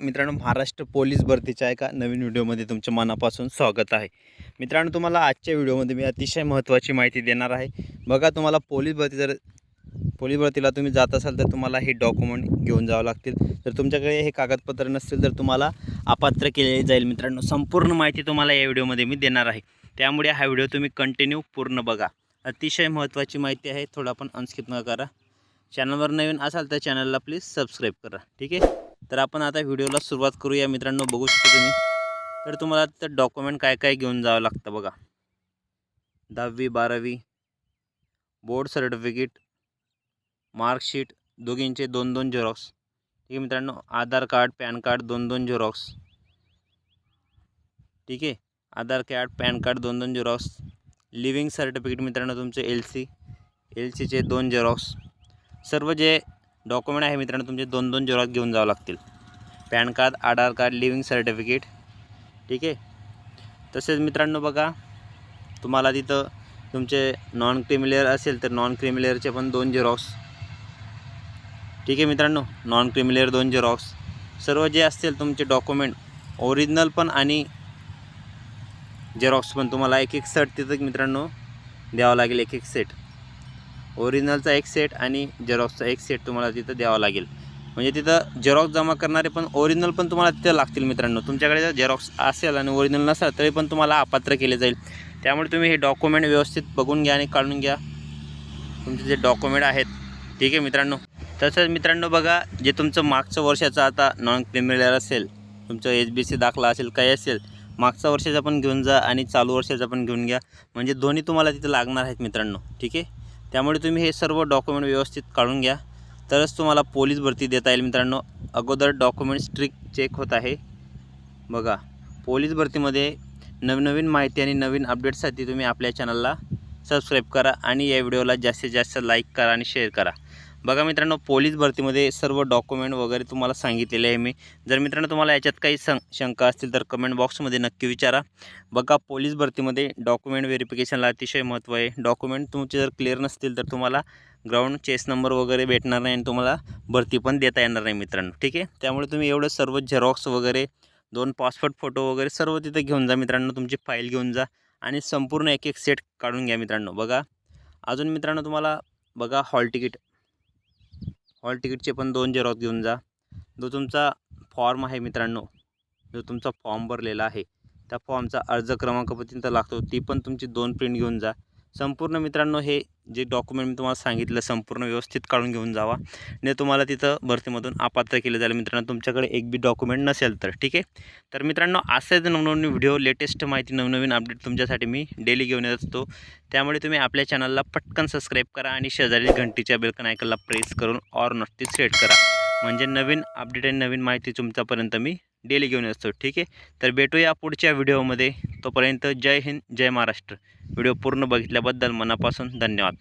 मित्रांनो महाराष्ट्र पोलीस भरतीच्या एका नवीन व्हिडिओमध्ये तुमच्या मनापासून स्वागत आहे. मित्रांनो तुम्हाला आजच्या व्हिडिओमध्ये मी अतिशय महत्त्वाची माहिती देणार आहे. बघा तुम्हाला पोलीस भरती जर पोलीस भरतीला तुम्ही जात असाल तर तुम्हाला हे डॉक्युमेंट घेऊन जावं लागतील. जर तुमच्याकडे हे कागदपत्र नसतील तर तुम्हाला अपात्र केले जाईल. मित्रांनो संपूर्ण माहिती तुम्हाला या व्हिडिओमध्ये मी देणार आहे. त्यामुळे हा व्हिडिओ तुम्ही कंटिन्यू पूर्ण बघा. अतिशय महत्त्वाची माहिती आहे. थोडा पण अनस्किप न करा. चॅनलवर नवीन असाल तर चॅनलला प्लीज सबस्क्राईब करा. ठीक आहे? तर आपण आता व्हिडिओला सुरुवात करूया. मित्रांनो बघू शकता तुम्ही. तर तुम्हाला तर डॉक्युमेंट काय काय घेऊन जावं लागतं बघा. दहावी बारावी बोर्ड सर्टिफिकेट मार्कशीट दोघींचे दोन दोन झेरॉक्स ठीक आहे मित्रांनो आधार कार्ड पॅन कार्ड दोन दोन झेरॉक्स ठीक आहे? आधार कार्ड पॅन कार्ड दोन दोन झेरॉक्स लिव्हिंग सर्टिफिकेट मित्रांनो तुमचे एल सी एल सीचे दोन झेरॉक्स सर्व जे डॉक्युमेंट आहे मित्रांनो तुमचे दोन दोन झेरॉक्स घेऊन जावं लागतील. PAN card Aadhaar card leaving certificate ठीक आहे? तसेच मित्रांनो बघा तुम्हाला तिथं तुमचे नॉन क्रिमिलेअर असेल तर नॉन क्रिमिलेअरचे पण दोन झेरॉक्स ठीक आहे मित्रांनो? नॉन क्रिमिलेअर दोन झेरॉक्स सर्व जे असतील तुमचे डॉक्युमेंट ओरिजिनल पण आणि झेरॉक्स पण तुम्हाला एक एक सेट तिथं मित्रांनो द्यावं लागेल एक एक सेट ओरिजिनलचा एक सेट आणि झेरॉक्सचा एक सेट तुम्हाला तिथं द्यावा लागेल. म्हणजे तिथं झेरॉक्स जमा करणारे पण ओरिजिनल पण तुम्हाला तिथं लागतील मित्रांनो. तुमच्याकडे जर झेरॉक्स असेल आणि ओरिजिनल नसेल तरी पण तुम्हाला अपात्र केले जाईल. त्यामुळे तुम्ही हे डॉक्युमेंट व्यवस्थित बघून घ्या आणि काढून घ्या. तुमचे जे डॉक्युमेंट आहेत ठीक आहे मित्रांनो? तसंच मित्रांनो बघा जे तुमचं मागचं वर्षाचं आता नॉन क्रिमिनल असेल तुमचं एच बी सी दाखला असेल काही असेल मागच्या वर्षाचा पण घेऊन जा आणि चालू वर्षाचा पण घेऊन घ्या. म्हणजे दोन्ही तुम्हाला तिथं लागणार आहेत मित्रांनो ठीक आहे? त्यामुळे तुम्ही हे सर्व डॉक्युमेंट व्यवस्थित काढून घ्या. तरच तुम्हाला पोलीस भरती देता येईल मित्रांनो. अगोदर डॉक्युमेंट स्ट्रिक चेक होत आहे. बघा पोलीस भरतीमध्ये नवनवीन माहिती आणि नवीन अपडेट्ससाठी तुम्ही आपल्या चॅनलला सबस्क्राईब करा आणि या व्हिडिओला जास्तीत जास्त लाईक करा आणि शेअर करा. बघा मित्रांनो पोलीस भरतीमध्ये सर्व डॉक्युमेंट वगैरे तुम्हाला सांगितलेले आहे मी. जर मित्रांनो तुम्हाला याच्यात काही सं शंका असतील तर कमेंट बॉक्समध्ये नक्की विचारा. बघा पोलीस भरतीमध्ये डॉक्युमेंट व्हेरिफिकेशनला अतिशय महत्त्व आहे. डॉक्युमेंट तुमचे जर क्लिअर नसतील तर तुम्हाला ग्राउंड चेस नंबर वगैरे भेटणार नाही आणि तुम्हाला भरती पण देता येणार नाही मित्रांनो. ठीक आहे? त्यामुळे तुम्ही एवढं सर्व झेरॉक्स वगैरे दोन पासपोर्ट फोटो वगैरे सर्व तिथे घेऊन जा मित्रांनो. तुमची फाईल घेऊन जा आणि संपूर्ण एक एक सेट काढून घ्या मित्रांनो. बघा अजून मित्रांनो तुम्हाला बघा हॉल तिकीट हॉल तिकीटचे पण दोन झेरॉक्स घेऊन जा. जो तुमचा फॉर्म आहे मित्रांनो जो तुमचा फॉर्म भरलेला आहे त्या फॉर्मचा अर्ज क्रमांक पण तिथं लागतो ती पण तुमची दोन प्रिंट घेऊन जा. संपूर्ण मित्रांनो हे जे डॉक्युमेंट मी तुम्हाला सांगितलं संपूर्ण व्यवस्थित काढून घेऊन जावा. ने तुम्हाला तिथं भरतीमधून अपात्र केलं जाईल. मित्रांनो तुमच्याकडे एक बी डॉक्युमेंट नसेल तर ठीक आहे? तर मित्रांनो असेच नवनवीन व्हिडिओ लेटेस्ट माहिती नवनवीन अपडेट तुमच्यासाठी मी डेली घेऊन येत असतो. त्यामुळे तुम्ही आपल्या चॅनलला पटकन सबस्क्राईब करा आणि शेजारी घंटीच्या बेलकन आयकनला प्रेस करून ऑर नक्की सेट करा. म्हणजे नवीन अपडेट आणि नवीन माहिती तुमच्यापर्यंत मी डेली घेऊन असतो ठीक आहे? तर भेटूया पुढच्या व्हिडिओमध्ये. तोपर्यंत जय हिंद जय महाराष्ट्र. व्हिडिओ पूर्ण बघितल्याबद्दल मनापासून धन्यवाद.